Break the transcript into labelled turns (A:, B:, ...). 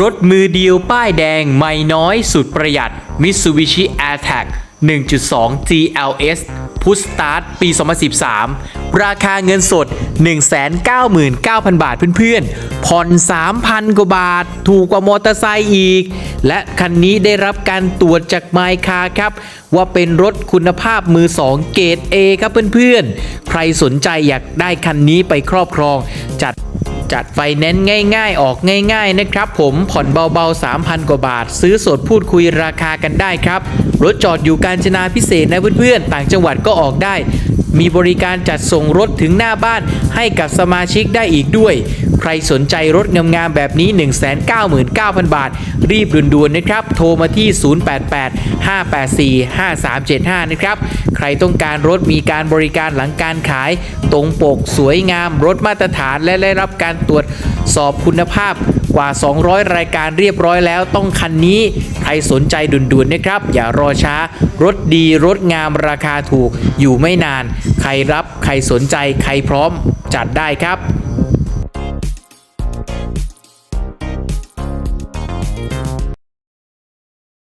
A: รถมือเดียวป้ายแดงไม่น้อยสุดประหยัด Mitsubishi AirTag 1.2 GLS พุชสตาร์ทปี 2013 ราคาเงินสด 199,000 บาทเพื่อนๆ ผ่อน 3,000 กว่าบาท ถูกกว่ามอเตอร์ไซค์อีก และคันนี้ได้รับการตรวจจากไมคาครับ ว่าเป็นรถคุณภาพมือ 2 เกรด A ครับเพื่อนๆ ใครสนใจอยากได้คันนี้ไปครอบครองจัด จัดไฟแนนซ์ง่าย ๆ ออกง่าย ๆ นะครับ ผมผ่อนเบาๆ 3,000 กว่าบาท ซื้อสดพูดคุยราคากันได้ครับ รถจอดอยู่การจนาพิเศษนะเพื่อนๆ ต่างจังหวัดก็ออกได้ มีบริการจัดส่งรถถึงหน้าบ้านให้กับสมาชิกได้อีกด้วย ใครสนใจรถงามๆแบบนี้ 199,000 บาท รีบด่วนๆนะครับ โทรมาที่ 088-584-5375 นะครับ ใครต้องการรถมีการบริการหลังการขาย ตรงปกสวยงาม รถมาตรฐานและได้รับการตรวจสอบคุณภาพกว่า 200 รายการเรียบร้อยแล้วต้องคันนี้ ใครสนใจด่วนๆนะครับ อย่ารอช้ารถดีรถงามราคาถูกอยู่ไม่นานใครรับใครสนใจใครพร้อมจัดได้ครับ